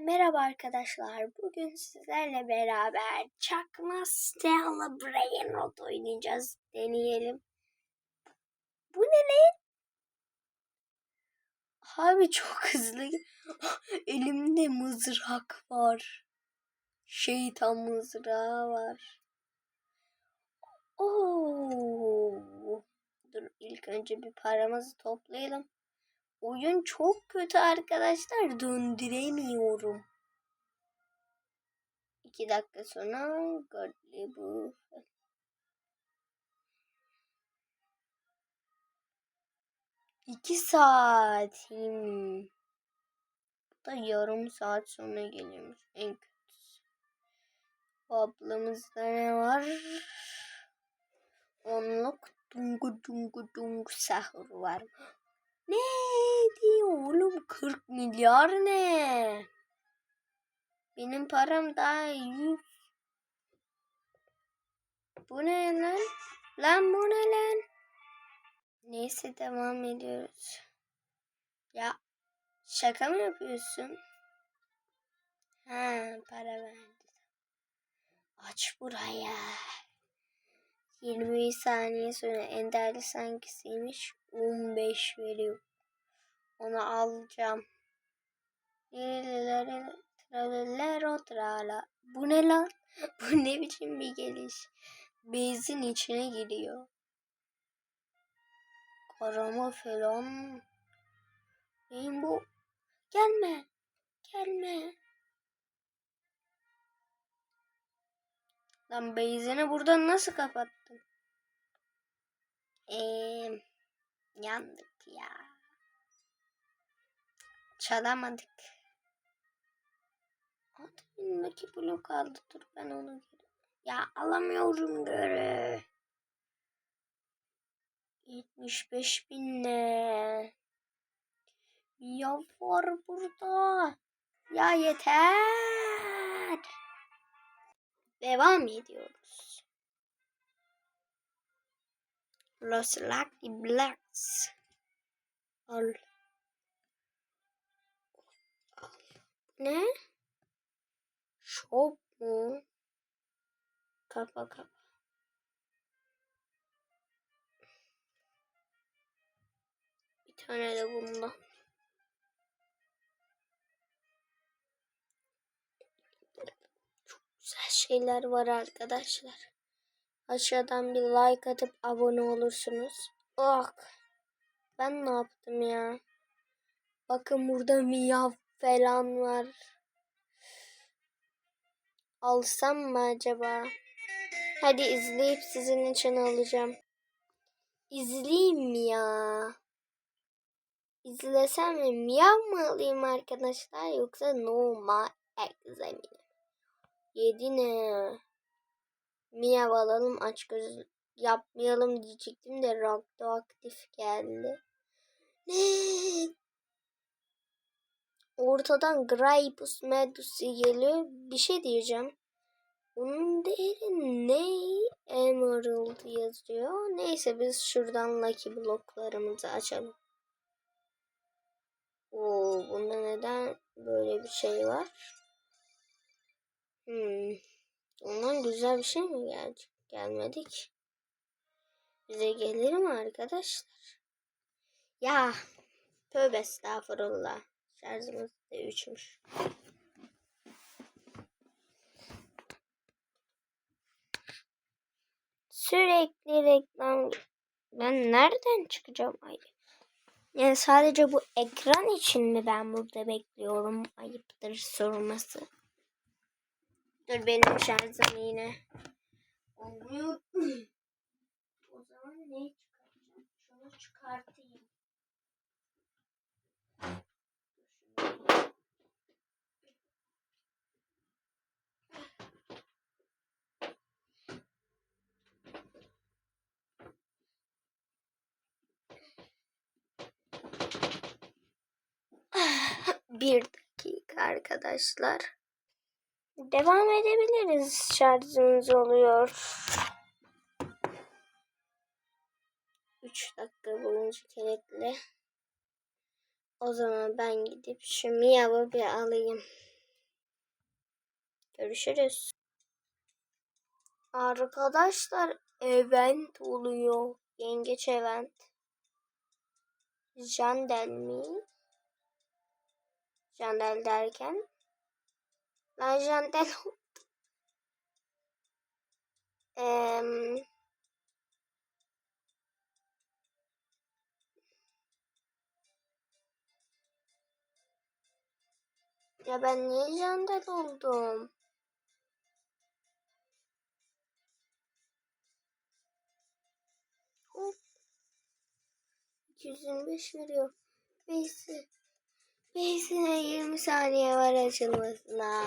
Merhaba arkadaşlar. Bugün sizlerle beraber çakma Stella Brainrot oynayacağız. Deneyelim. Bu ne lan? Abi çok hızlı. Elimde mızrak var. Şeytan mızrağı var. Oo. Dur ilk önce bir paramızı toplayalım. Oyun çok kötü arkadaşlar. Döndüremiyorum. İki dakika sonra Godly bu. İki saat. Hmm. Bu da yarım saat sonra geliyormuş. En kötüsü. Bu ablamızda ne var? Onluk dungu dungu dungu sahur var. Ne diyor oğlum 40 milyar ne? Benim param daha 100. Bu ne lan? Lan bu ne lan? Neyse devam ediyoruz. Ya şaka mı yapıyorsun? Ha para verdi. Aç buraya. 20 saniye sonra enderli sangisiymiş. 15 veriyor. Onu alacağım. Tralero trala. Bu ne lan? Bu ne biçim bir geliş? Bezin içine giriyor. Karama falan. Neyim bu? Gelme. Gelme. Lan bezini buradan nasıl kapattım? Eee yandık ya. Çalamadık. Adamındaki blok aldı. Dur ben onu geri. Ya alamıyorum göre. 75 bin ne? Ya var burada. Ya yeter. Devam ediyoruz. Los Lucky Blacks. Al. Ne? Shop mu? Kapa kapa. Bir tane de bundan. Çok güzel şeyler var arkadaşlar. Aşağıdan bir like atıp abone olursunuz. Oh. Ben ne yaptım ya? Bakın burada miyav falan var. Alsam mı acaba? Hadi izleyip sizin için alacağım. İzleyeyim ya? İzlesem mi? Miyav mı alayım arkadaşlar yoksa normal examine? Yedi ne? Miyav alalım aç göz yapmayalım diyecektim de radyoaktif geldi. Ne? Ortadan Graipus Medusi geliyor. Bir şey diyeceğim. Onun değeri ne? Emerald yazıyor. Neyse biz şuradan Lucky bloklarımızı açalım. Oo, bunda neden böyle bir şey var? Hmm. Ondan güzel bir şey mi gelecek? Gelmedik. Bize gelir mi arkadaşlar? Ya tövbe estağfurullah. Şarjımız da üçmüş. Sürekli reklam. Ben nereden çıkacağım? Ay. Yani sadece bu ekran için mi ben burada bekliyorum? Ayıptır sorması. Dur benim şarjım yine. Olmuyor. o zaman ne çıkaracağım? Şunu çıkartayım. Bir dakika arkadaşlar. Devam edebiliriz. Şarjımız oluyor. 3 dakika boyunca gerekli. O zaman ben gidip şu miyavı bir alayım. Görüşürüz. Arkadaşlar event oluyor. Yengeç event. Jandel mi? Jandel derken? Lan Jandel oldu. Em, ya ben niye Jandel oldum? Hop. 225 veriyor. Beysi. Beysi'ne 20 saniye var açılmasına.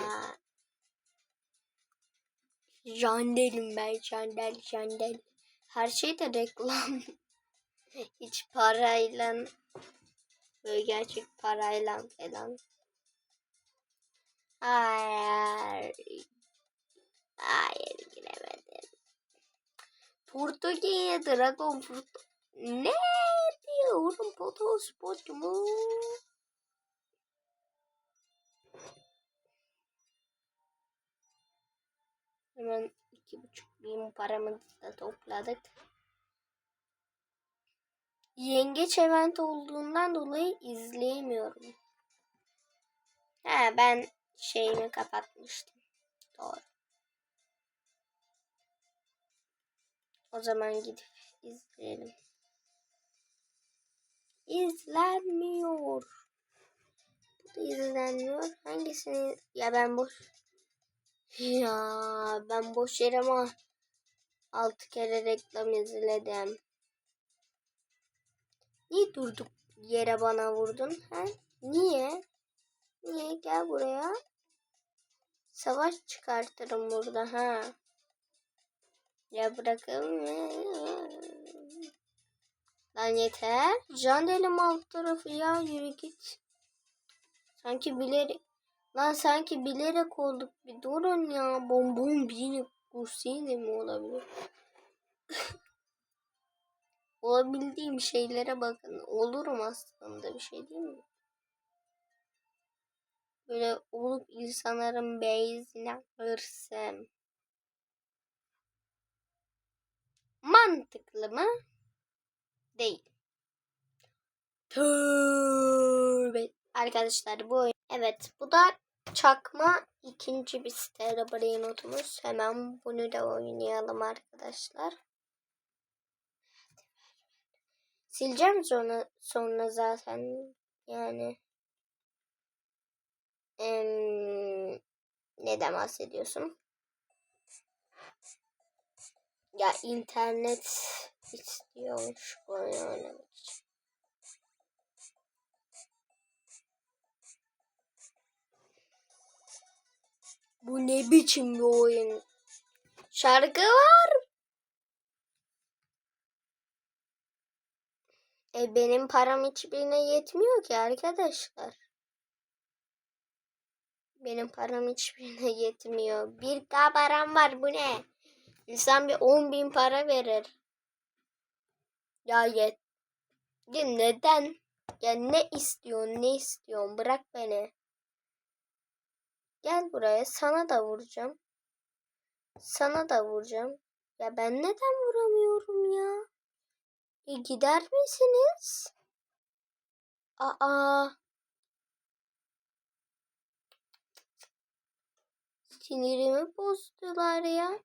Jandelim ben jandel jandel. Her şey de reklam. Hiç parayla böyle gerçek parayla falan. Hayır. Hayır giremedim. Portugalya Dragon Fruit. Ne diyorum? Potospot mu? Hemen iki buçuk bin paramızı da topladık. Yengeç event olduğundan dolayı izleyemiyorum. He ben şeyimi kapatmıştım. Doğru. O zaman gidip izleyelim. İzlenmiyor. Bu da izlenmiyor. Hangisini? Ya ben boş. Ya ben boş yere ama altı kere reklam izledim. Niye durduk yere bana vurdun? Ha? Niye? Niye? Gel buraya. Savaş çıkartırım burada ha. Ya bırakın. Lan yeter. Can delim alt tarafı ya yürü git. Sanki bilerek. Lan sanki bilerek olduk. Bir durun ya. Bom bom bini kursiydi mi olabilir? Olabildiğim şeylere bakın. Olurum aslında bir şey değil mi? Böyle olup insanların beyzine hırsım. Mantıklı mı? Değil. Tövbe. Arkadaşlar bu oyun. Evet bu da çakma ikinci bir Stereo Brain. Hemen bunu da oynayalım arkadaşlar. Sileceğim sonra, sonra zaten yani. Em, neden bahsediyorsun? Ya internet istiyormuş bu oyunu oynamak için. Ne biçim bir oyun? Şarkı var. E benim param hiçbirine yetmiyor ki arkadaşlar. Benim param hiçbirine yetmiyor. Bir k param var bu ne? İnsan bir 10 bin para verir. Ya yet. Ya neden? Ya ne istiyorsun ne istiyorsun bırak beni. Gel buraya sana da vuracağım. Sana da vuracağım. Ya ben neden vuramıyorum ya? E gider misiniz? Aa. Sinirimi bozdular ya.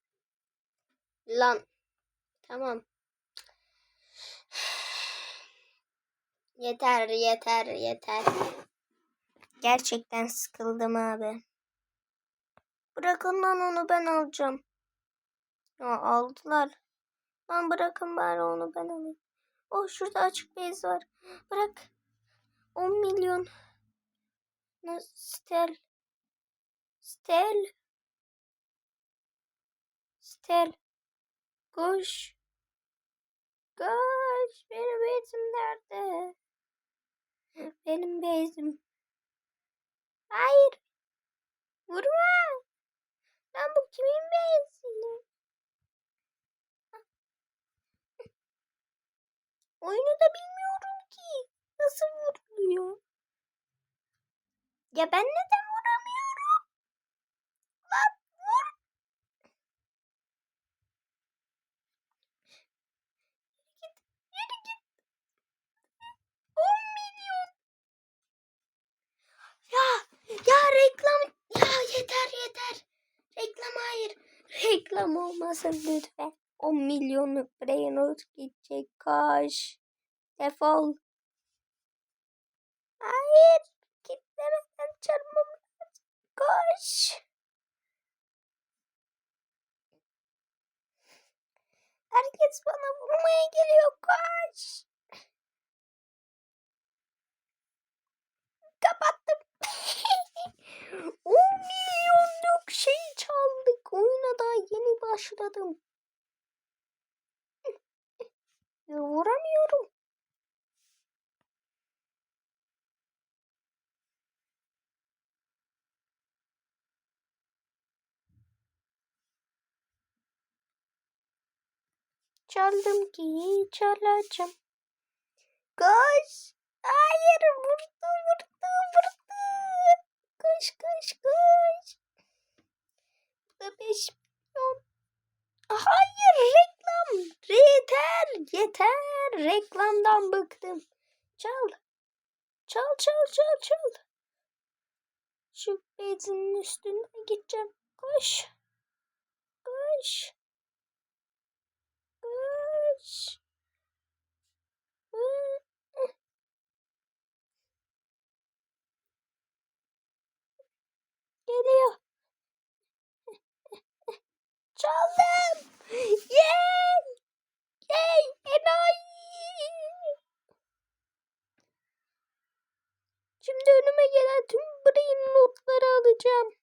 Lan. Tamam. Yeter yeter yeter. Gerçekten sıkıldım abi. Bırakın lan onu ben alacağım. Ya aldılar. Lan bırakın bari onu ben alayım. Oh şurada açık bez var. Bırak. 10 milyon. Stel. Stel. Stel. Koş. Koş. Benim bezim nerede? Benim bezim. Hayır. Vurma. Lan bu kimin bezi? Oyunu da bilmiyorum ki. Nasıl vuruluyor? Ya ben neden reklam olmasın lütfen. 10 milyonluk Brainrot gidecek. Koş. Defol. Hayır. Gitmemeden çarpmam lazım. Koş. Herkes bana vurmaya geliyor. Koş. Kapattım. 10 milyonluk şey çaldık. Oyuna daha yeni başladım. Ya Vuramıyorum. Çaldım ki çalacağım. Koş. Hayır vurdu vurdu vurdu. Koş koş koş. Bu da 5 milyon. Hayır reklam. Yeter yeter. Reklamdan bıktım. Çal. Çal çal çal çal. Şu bezinin üstünden gideceğim. Koş. Koş. Koş. Geliyor. Çaldım. Yay. Yay. Enayi. Şimdi önüme gelen tüm brain notları alacağım.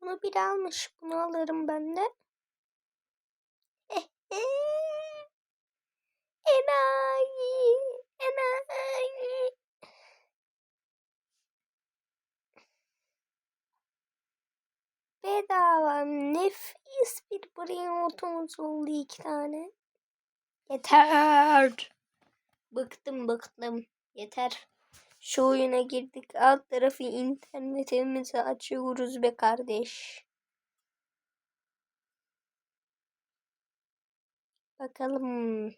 Bunu bir almış. Bunu alırım ben de. Enayi. Enayi. Bedava nefis bir brain notumuz oldu iki tane. Yeter. Bıktım bıktım. Yeter. Şu oyuna girdik. Alt tarafı internetimizi açıyoruz be kardeş. Bakalım.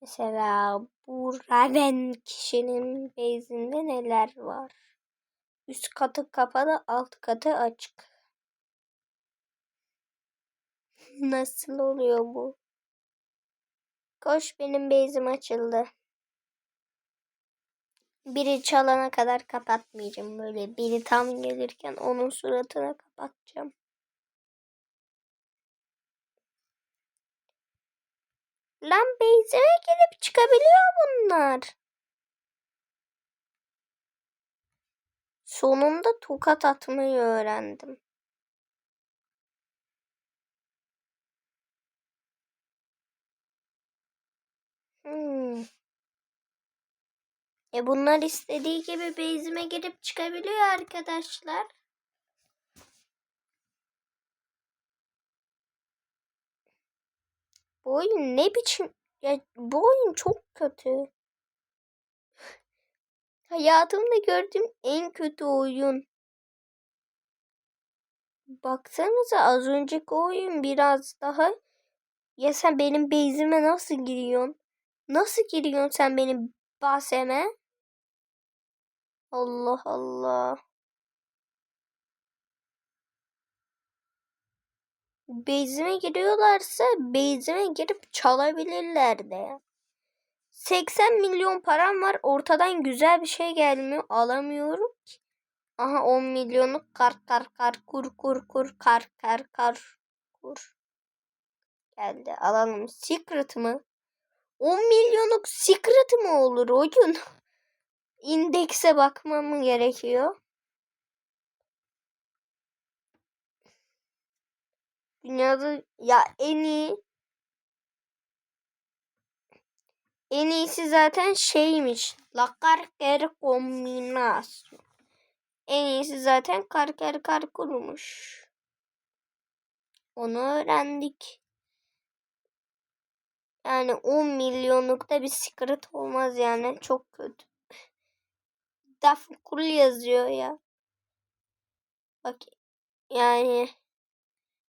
Mesela bu Raven kişinin base'inde neler var? Üst katı kapalı, alt katı açık. Nasıl oluyor bu? Koş benim base'im açıldı. Biri çalana kadar kapatmayacağım. Böyle biri tam gelirken onun suratına kapatacağım. Lan base'ime gelip çıkabiliyor bunlar. Sonunda tokat atmayı öğrendim. Hmm. E bunlar istediği gibi base'ime girip çıkabiliyor arkadaşlar. Bu oyun ne biçim? Ya bu oyun çok kötü. Hayatımda gördüğüm en kötü oyun. Baksanıza az önceki oyun biraz daha. Ya sen benim base'ime nasıl giriyorsun? Nasıl giriyorsun sen benim baseme? Allah Allah. Base'ime giriyorlarsa base'ime girip çalabilirler de. 80 milyon param var. Ortadan güzel bir şey gelmiyor. Alamıyorum ki. Aha 10 milyonluk kar kar kar kur kur kur kar kar kar kur. Geldi. Alalım. Secret mı? 10 milyonluk secret mi olur oyun? İndekse bakmam gerekiyor. Dünyada ya en iyi en iyisi zaten şeymiş. La Carker kombinasyon. En iyisi zaten Carker kar kurmuş. Onu öğrendik. Yani 10 milyonlukta bir secret olmaz yani. Çok kötü. Daphne Cool yazıyor ya. Bak yani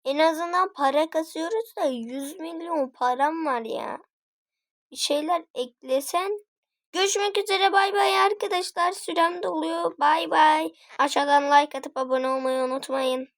en azından para kasıyoruz da 100 milyon param var ya. Bir şeyler eklesen Görüşmek üzere bay bay arkadaşlar. Sürem doluyor. Bay bay. Aşağıdan like atıp abone olmayı unutmayın.